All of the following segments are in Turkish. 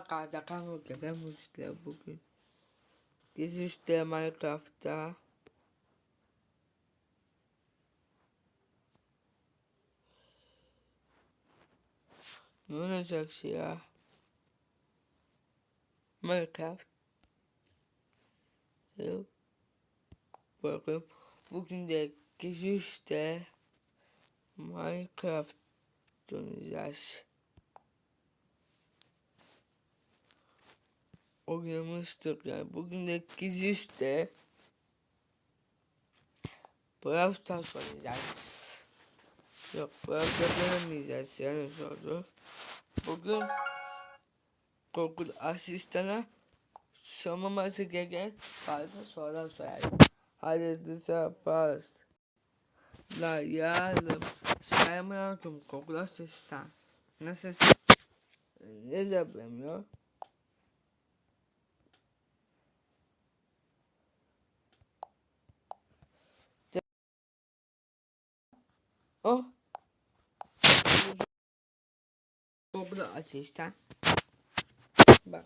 Arkadaşlar kanka ben Mustafa bugün. İşte Minecraft'ta. Ne olacak şey ya? Minecraft. Bakın bugün de işte Minecraft oynayacağız. Oynamıştık yani. Bugün de gece işte Brawl Stars oynayacağız. Yok Brawl Stars oynamayacağız yani sordu. Bugün Google asistana sormaması gereken fazla sorular sorarım. Hadi dışarı pas. La yardım. Selamünaleyküm Google asistan. Nasılsın? Ne yapayım Oh. Google asistan. Bak.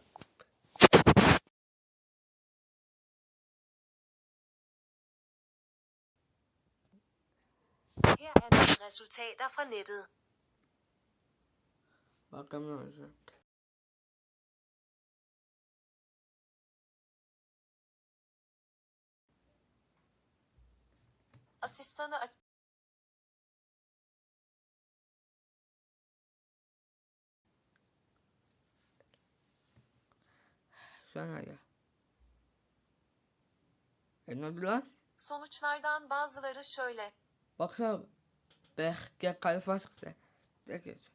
Her er nogle resultater fra nettet. Bakalım ne olacak. Asistanı aç. An hala. E ne oldu lan? Sonuçlardan bazıları şöyle. Baksana. Berke kalfa çıktı. De geç.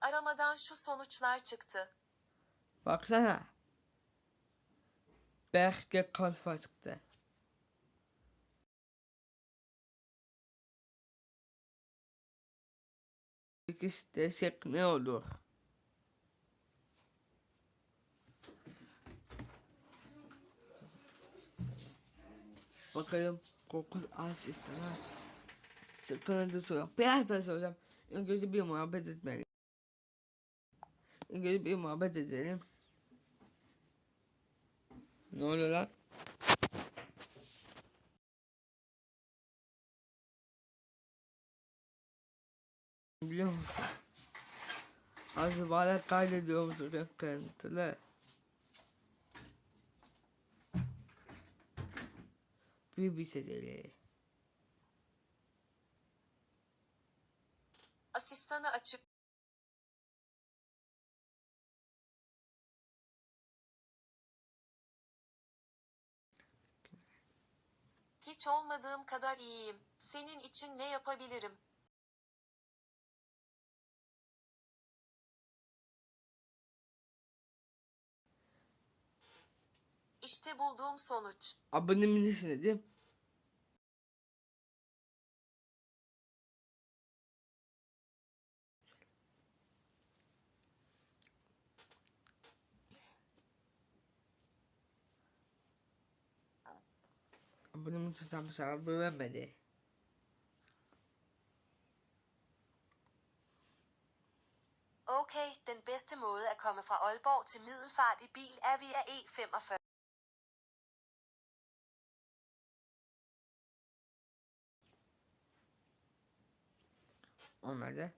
Aramadan şu sonuçlar çıktı. Baksana. Berke kalfa çıktı. İkisi desek ne olur? Bakalım Google asistana sıkıntı soruyor. Biraz da soracağım. İngilizce bir muhabbet etmeli. İngilizce bir muhabbet edelim. Ne oluyor lan? Biliyor musun? Az bana kaydediyor musun sıkıntılı? Bir bir seçeneği. Asistanı açık. Hiç olmadığım kadar iyiyim. Senin için ne yapabilirim? İşte bulduğum sonuç. Abone misin dedim. Abone misin tam sana vermedi. Okay, den bedste måde at komme fra Aalborg til Middelfart i bil er via E E45. Olmadı.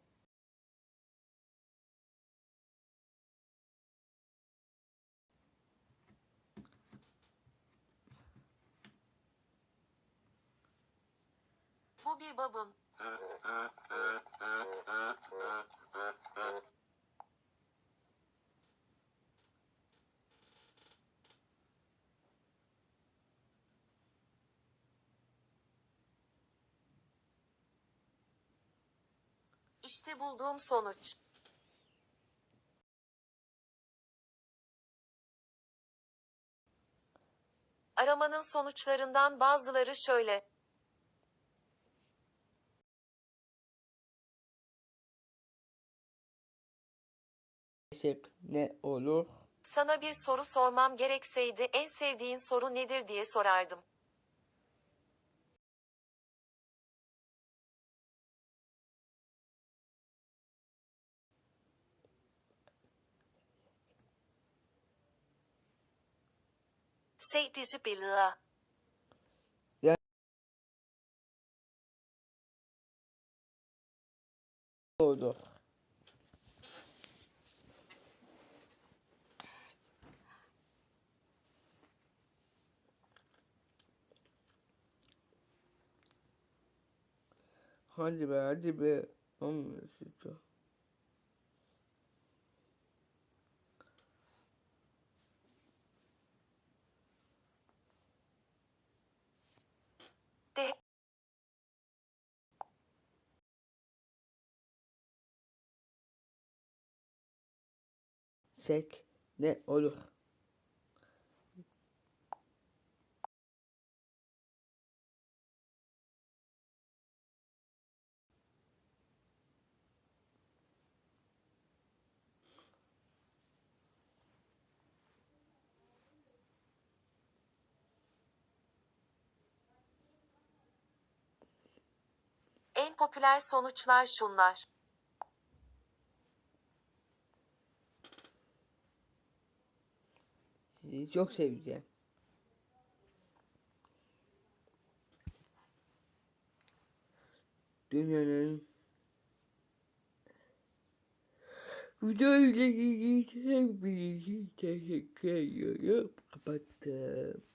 Bu bir babun. İşte bulduğum sonuç. Aramanın sonuçlarından bazıları şöyle. Ne olur? Sana bir soru sormam gerekseydi en sevdiğin soru nedir diye sorardım. Se disse billeder. oldu. Hadi be hadi be. Olmuyor sütü. Sek ne olur. en popüler sonuçlar şunlar. Sizi çok seveceğim. Dünyanın Videoyla ilgili teşekkür ediyorum. Kapattım.